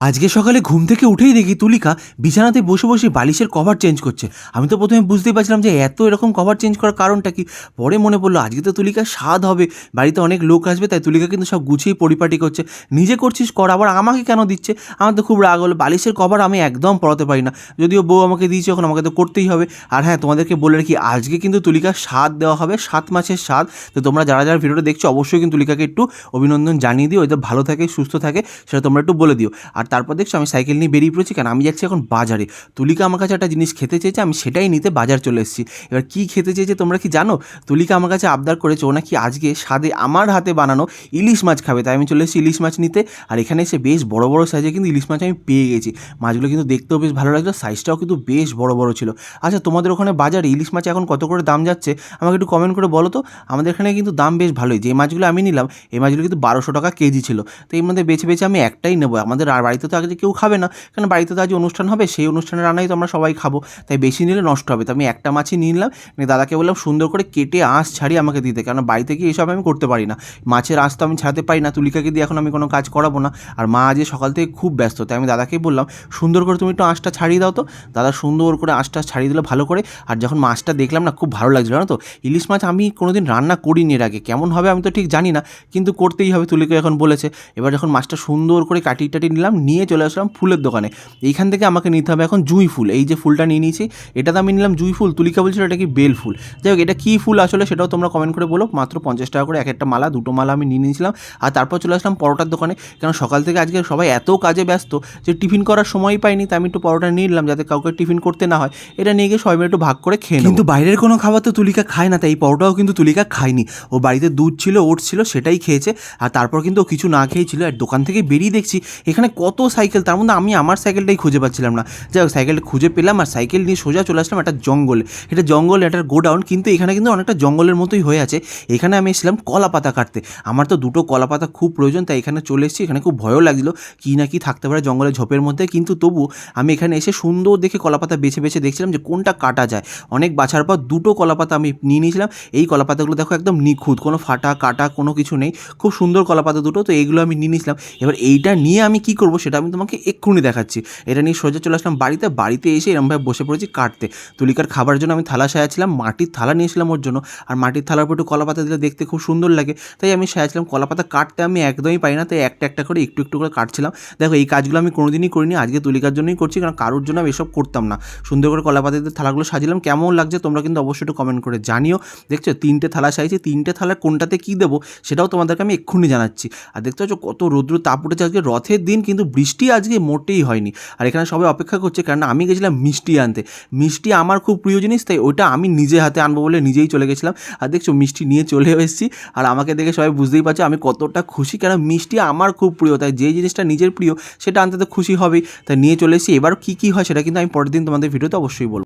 আজকে সকালে ঘুম থেকে উঠেই দেখি তুলিকা বিছানাতে বসে বসে বালিশের কভার চেঞ্জ করছে। আমি তো প্রথমে বুঝতেই পারছিলাম যে এত এরকম কভার চেঞ্জ করার কারণটা কি। পরে মনে পড়ল, আজকে তো তুলিকার স্বাদ হবে। বাড়িতে অনেক লোক আসবে, তাই তুলিকা কিন্তু সব গুছিয়ে পরিপাটি করছে। নিজে করছিস, কর, আবার আমাকে কেন দিচ্ছে? আমার তো খুব রাগ হলো, বালিশের কভার আমি একদম পড়াতে পারি না। যদিও বউ আমাকে দিয়েছে, এখন আমাকে তো করতেই হবে। আর হ্যাঁ তোমাদেরকে বলে রাখি, আজকে কিন্তু তুলিকার স্বাদ দেওয়া হবে, সাত মাসের স্বাদ। তো তোমরা যারা যারা ভিডিওটা দেখছ, অবশ্যই কিন্তু তুলিকাকে একটু অভিনন্দন জানিয়ে দিও। ওই ভালো থাকে, সুস্থ থাকে, সেটা তোমরা একটু বলে দিও। আর তারপর দেখছ আমি সাইকেল নিয়ে বেরিয়ে পড়েছি, কারণ আমি যাচ্ছি এখন বাজারে। তুলিকা আমার কাছে একটা জিনিস খেতে চেয়েছে, আমি সেটাই নিতে বাজার চলে এসেছি। এবার কী খেতে চেয়েছে তোমরা কি জানো? তুলিকা আমার কাছে আবদার করেছে, ও নাকি আজকে স্বাদে আমার হাতে বানানো ইলিশ মাছ খাবে। তাই আমি চলে এসেছি ইলিশ মাছ নিতে, আর এখানে এসে বেশ বড় বড় সাইজে কিন্তু ইলিশ মাছ আমি পেয়ে গেছি। মাছগুলো কিন্তু দেখতেও বেশ ভালো লাগল সাইজটাও কিন্তু বেশ বড় বড় ছিল। আচ্ছা তোমাদের ওখানে বাজারে ইলিশ মাছ এখন কত করে দাম যাচ্ছে? আমাকে একটু কমেন্ট করে বলো তো। আমাদের এখানে কিন্তু দাম বেশ ভালোই। যে মাছগুলো আমি নিলাম, এই মাছগুলো কিন্তু বারোশো টাকা কেজি ছিল। তো এর মধ্যে বেছে বেছে আমি একটাই নেব। আমাদের আর তো আগে কেউ খাবে না। কারণ বাড়িতে তো আজ অনুষ্ঠান হবে, সেই অনুষ্ঠানের রান্নাই তো আমরা সবাই খাব। তাই বেশি নিলে নষ্ট হবে। তো আমি একটা মাছই নিয়ে নিলাম। নিয়ে দাদাকে বললাম, সুন্দর করে কেটে আঁশ ছাড়িয়ে আমাকে দিতে। কারণ বাড়িতে গিয়ে এসব আমি করতে পারি না। মাছের আঁশ তো আমি ছাড়াতে পারি না। তুলিকাকে দিয়ে এখন আমি কোনো কাজ করাবো না। আর মা আজ সকাল থেকে খুব ব্যস্ত। তাই আমি দাদাকেই বললাম, সুন্দর করে তুমি একটু আঁশটা ছাড়িয়ে দাও তো। দাদা সুন্দর করে আঁশটা ছাড়িয়ে দিলে ভালো করে। আর যখন মাছটা দেখলাম না, খুব ভালো লাগছিল। না তো, ইলিশ মাছ আমি কোনোদিন রান্না করিনি এর আগে। কেমন হবে আমি তো ঠিক জানি না। কিন্তু করতেই হবে, তুলিকা এখন বলেছে। এবার যখন মাছটা সুন্দর করে কাটিয়ে টাটিয়ে নিলাম নিয়ে চলে আসলাম ফুলের দোকানে। এইখান থেকে আমাকে নিতে হবে এখন জুঁই ফুল। এই যে ফুলটা নিয়ে নিয়েছি এটা তো আমি নিলাম জুঁই ফুল। তুলিকা বলছিল এটা কি বেল ফুল। যাই হোক, এটা কী ফুল আসলে সেটাও তোমরা কমেন্ট করে বলো। মাত্র পঞ্চাশ টাকা করে এক একটা মালা, দুটো মালা আমি নিয়ে নিয়েছিলাম। আর তারপর চলে আসলাম পরোটার দোকানে। কারণ সকাল থেকে আজকে সবাই এত কাজে ব্যস্ত যে টিফিন করার সময়ই পাইনি তাই আমি একটু পরোটা নিয়ে নিলাম যাতে কাউকে টিফিন করতে না হয়। এটা নিয়ে গিয়ে সবাই একটু ভাগ করে খেয়ে কিন্তু বাইরের কোনো খাবার তো তুলিকা খায় না, তাই এই পরোটাও কিন্তু তুলিকা খায়নি। ও বাড়িতে দুধ ছিল, ওটস ছিল, সেটাই খেয়েছে। আর তারপর কিন্তু ও কিছু না খেয়েই ছিল আর দোকান থেকে বেরিয়ে দেখছি, এখানে কত সাইকেল, তার মধ্যে আমি আমার সাইকেলটাই খুঁজে পাচ্ছিলাম না। যাই হোক সাইকেলটা খুঁজে পেলাম আর সাইকেল নিয়ে সোজা চলে আসলাম একটা জঙ্গলে। এটা জঙ্গল এটার গোডাউন, কিন্তু এখানে কিন্তু অনেকটা জঙ্গলের মতোই হয়ে আছে। এখানে আমি এসেছিলাম কলা পাতা কাটতে। আমার তো দুটো কলা পাতা খুব প্রয়োজন, তাই এখানে চলে এসেছি। এখানে খুব ভয়ও লাগছিল, কী না কি থাকতে পারে জঙ্গলের ঝোপের মধ্যে। কিন্তু তবু আমি এখানে এসে সুন্দর দেখে কলা পাতা বেছে বেছে দেখছিলাম যে কোনটা কাটা যায়। অনেক বাছার পর দুটো কলা পাতা আমি নিয়ে নিয়েছিলাম। এই কলা পাতাগুলো দেখো একদম নিখুঁত, কোনো ফাটা কাটা কোনো কিছু নেই। খুব সুন্দর কলা পাতা দুটো, তো এইগুলো আমি নিয়ে নিয়েছিলাম। এবার এইটা নিয়ে আমি কি করব সেটা আমি তোমাকে এক্ষুনি দেখাচ্ছি। এটা নিয়ে সোজা চলে আসলাম বাড়িতে। বাড়িতে এসে এরমভাবে বসে পড়েছি কাটতে। তুলিকার খাবার জন্য আমি থালা সাজাচ্ছিলাম, মাটির থালা নিয়েছিলাম ওর জন্য। আর মাটির থালার উপর একটু কলা পাতা দিলে দেখতে খুব সুন্দর লাগে। তাই আমি সাজাচ্ছিলাম কলা পাতা কাটতে আমি একদমই পাই না। তাই একটা একটা করে একটু একটু করে কাটছিলাম। দেখো, এই কাজগুলো আমি কোনোদিনই করিনি। আজকে তুলিকার জন্যই করছি, কারণ কারোর জন্য আমি এসব করতাম না। সুন্দর করে কলা পাতা দিয়ে থালাগুলো সাজিলাম। কেমন লাগছে তোমরা কিন্তু অবশ্যই একটু কমেন্ট করে জানিও। দেখছ, তিনটে থালা সাজিয়েছি। তিনটে থালার কোনটাতে কী দেবো সেটাও তোমাদেরকে আমি এক্ষুনি জানাচ্ছি। আর দেখতে পাচ্ছ কত রৌদ্র তাপ উঠেছে আজকে। রথের দিন কিন্তু বৃষ্টি আজকে মোটেই হয়নি। আর এখানে সবাই অপেক্ষা করছে কারণ আমি গেছিলাম মিষ্টি আনতে। মিষ্টি আমার খুব প্রিয় জিনিস, তাই ওটা আমি নিজে হাতে আনব বলে নিজেই চলে গেছিলাম। আর দেখছ, মিষ্টি নিয়ে চলে এসেছি। আর আমাকে দেখে সবাই বুঝতেই পারছ, আমি কতটা খুশি কেন মিষ্টি আমার খুব প্রিয়। তাই যে জিনিসটা নিজের প্রিয়, সেটা আনতে তো খুশি হবেই। তাই নিয়ে চলে এসেছি। এবার কী কী হয়, সেটা কিন্তু আমি পরের দিন তোমাদের ভিডিওতে অবশ্যই বলব।